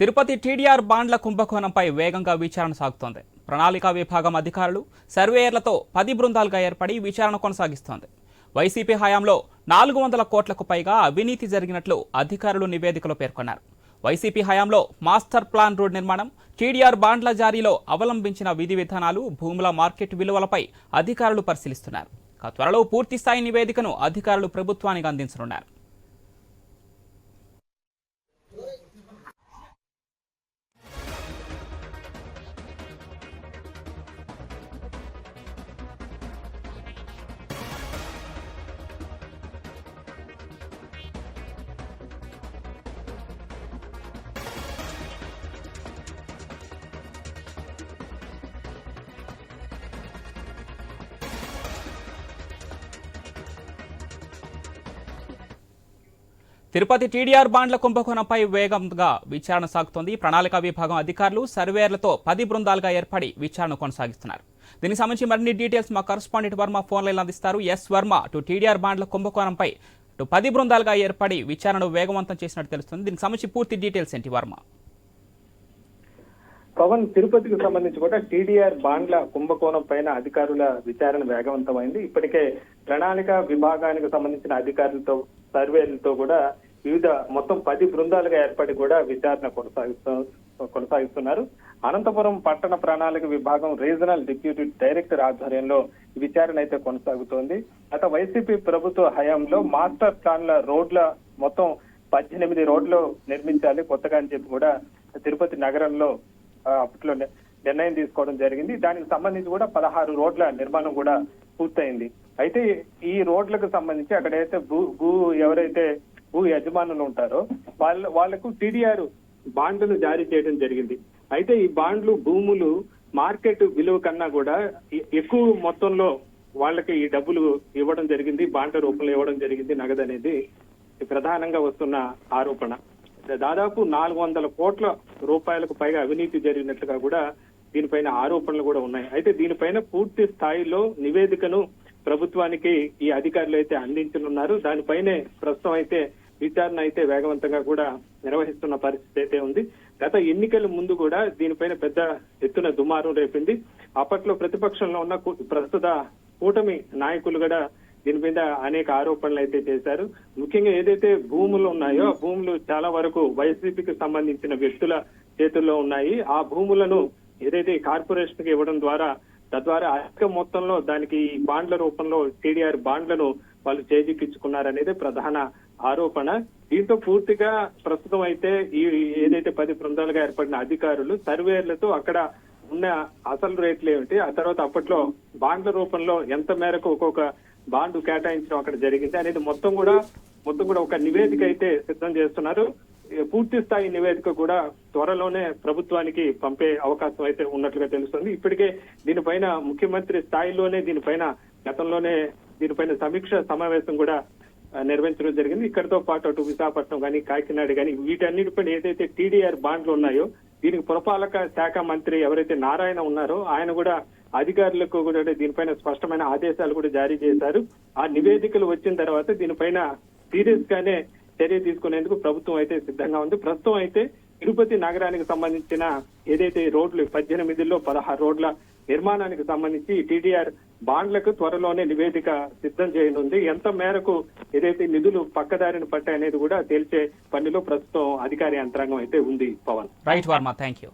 Tirupati TDR బాండ్ల కుంభకోణంపై వేగంగా విచారణ సాగుతోంది. ప్రణాళికా విభాగం అధికారులు సర్వేయర్లతో పది బృందాలుగా ఏర్పడి విచారణ కొనసాగిస్తోంది. వైసీపీ హయాంలో నాలుగు వందల కోట్లకు పైగా అవినీతి జరిగినట్లు అధికారులు నివేదికలో పేర్కొన్నారు. వైసీపీ హయాంలో మాస్టర్ ప్లాన్ రోడ్ నిర్మాణం టీడీఆర్ బాండ్ల జారీలో అవలంబించిన విధి విధానాలు భూముల మార్కెట్ విలువలపై అధికారులు పరిశీలిస్తున్నారు. త్వరలో పూర్తిస్థాయి నివేదికను అధికారులు ప్రభుత్వానికి అందించనున్నారు. తిరుపతి టీడీఆర్ బాండ్ల కుంభకోణంపై వేగంగా విచారణ సాగుతోంది. ప్రణాళిక విభాగం అధికారులు సర్వేయర్లతో పది బృందాలుగా ఏర్పడి విచారణ కొనసాగిస్తున్నారు. దీనికి సంబంధించి మరిన్ని డీటెయిల్స్ మా కరస్పాండెంట్ వర్మ ఫోన్ లైన్ అందిస్తారు. ఎస్ వర్మ టు టీడీఆర్ బాండ్ల కుంభకోణంపై టు పది బృందాలుగా ఏర్పడి విచారణను వేగవంతం చేసినట్టు తెలుస్తుంది. దీనికి సంబంధించి పూర్తి డీటెయిల్స్ ఏంటి వర్మ? పవన్ తిరుపతికి సంబంధించి కూడా టీడీఆర్ బాండ్ల కుంభకోణం పైన అధికారుల విచారణ వేగవంతమైంది. ఇప్పటికే ప్రణాళిక విభాగానికి సంబంధించిన అధికారులతో సర్వేలతో కూడా వివిధ మొత్తం పది బృందాలుగా ఏర్పడి కూడా విచారణ కొనసాగిస్తూ కొనసాగిస్తున్నారు. అనంతపురం పట్టణ ప్రణాళిక విభాగం రీజనల్ డిప్యూటీ డైరెక్టర్ ఆధ్వర్యంలో విచారణ అయితే కొనసాగుతోంది. గత వైసీపీ ప్రభుత్వ హయాంలో మాస్టర్ ప్లాన్ల రోడ్ల మొత్తం పద్దెనిమిది రోడ్లు నిర్మించాలి కొత్తగా అని చెప్పి కూడా తిరుపతి నగరంలో అప్పట్లో నిర్ణయం తీసుకోవడం జరిగింది. దానికి సంబంధించి కూడా పదహారు రోడ్ల నిర్మాణం కూడా పూర్తయింది. అయితే ఈ రోడ్లకు సంబంధించి అక్కడైతే భూ భూ ఎవరైతే భూ యజమానులు ఉంటారో వాళ్ళ వాళ్ళకు టీడీఆర్ బాండ్లు జారీ చేయడం జరిగింది. అయితే ఈ బాండ్లు భూములు మార్కెట్ విలువ కన్నా కూడా ఎక్కువ మొత్తంలో వాళ్ళకి ఈ డబ్బులు ఇవ్వడం జరిగింది బాండ్ల రూపంలో ఇవ్వడం జరిగింది. నగదు అనేది ప్రధానంగా వస్తున్న ఆరోపణ. దాదాపు నాలుగు వందల కోట్ల రూపాయలకు పైగా అవినీతి జరిగినట్లుగా కూడా దీనిపైన ఆరోపణలు కూడా ఉన్నాయి. అయితే దీనిపైన పూర్తి స్థాయిలో నివేదికను ప్రభుత్వానికి ఈ అధికారులు అయితే అందించనున్నారు. దానిపైనే ప్రస్తుతం అయితే విచారణ అయితే వేగవంతంగా కూడా నిర్వహిస్తున్న పరిస్థితి అయితే ఉంది. గత ఎన్నికల ముందు కూడా దీనిపైన పెద్ద ఎత్తున దుమారం రేపింది. అప్పట్లో ప్రతిపక్షంలో ఉన్న ప్రస్తుత కూటమి నాయకులు కూడా దీని మీద అనేక ఆరోపణలు అయితే చేశారు. ముఖ్యంగా ఏదైతే భూములు ఉన్నాయో ఆ భూములు చాలా వరకు వైసీపీకి సంబంధించిన వ్యక్తుల చేతుల్లో ఉన్నాయి. ఆ భూములను ఏదైతే కార్పొరేషన్కి ఇవ్వడం ద్వారా తద్వారా అధిక మొత్తంలో దానికి ఈ బాండ్ల రూపంలో టీడీఆర్ బాండ్లను వాళ్ళు చేజిక్కించుకున్నారనేది ప్రధాన ఆరోపణ. దీంతో పూర్తిగా ప్రస్తుతం అయితే ఈ ఏదైతే పది బృందాలుగా ఏర్పడిన అధికారులు సర్వేర్లతో అక్కడ ఉన్న అసలు రేట్లు ఏమిటి ఆ తర్వాత అప్పట్లో బాండ్ల రూపంలో ఎంత మేరకు ఒక్కొక్క బాండ్ కేటాయించడం అక్కడ జరిగింది అనేది మొత్తం కూడా మొత్తం కూడా ఒక నివేదిక అయితే సిద్ధం చేస్తున్నారు. పూర్తి స్థాయి నివేదిక కూడా త్వరలోనే ప్రభుత్వానికి పంపే అవకాశం అయితే ఉన్నట్లుగా తెలుస్తుంది. ఇప్పటికే దీనిపైన ముఖ్యమంత్రి స్థాయిలోనే దీనిపైన గతంలోనే దీనిపైన సమీక్ష సమావేశం కూడా నిర్వహించడం జరిగింది. ఇక్కడితో పాటు అటు విశాఖపట్నం కానీ కాకినాడ కానీ వీటన్నిటిపైన ఏదైతే టీడీఆర్ బాండ్లు ఉన్నాయో దీనికి పురపాలక శాఖ మంత్రి ఎవరైతే నారాయణ ఉన్నారో ఆయన కూడా అధికారులకు కూడా దీనిపైన స్పష్టమైన ఆదేశాలు కూడా జారీ చేశారు. ఆ నివేదికలు వచ్చిన తర్వాత దీనిపైన సీరియస్ గానే చర్య తీసుకునేందుకు ప్రభుత్వం అయితే సిద్ధంగా ఉంది. ప్రస్తుతం అయితే తిరుపతి నగరానికి సంబంధించిన ఏదైతే రోడ్లు పద్దెనిమిదిలో పదహారు రోడ్ల నిర్మాణానికి సంబంధించి టీడీఆర్ బాండ్లకు త్వరలోనే నివేదిక సిద్ధం చేయనుంది. ఎంత మేరకు ఏదైతే నిధులు పక్కదారిని పట్టాయనేది కూడా తేల్చే పనిలో ప్రస్తుతం అధికార యంత్రాంగం అయితే ఉంది Pawan. Right Varma thank you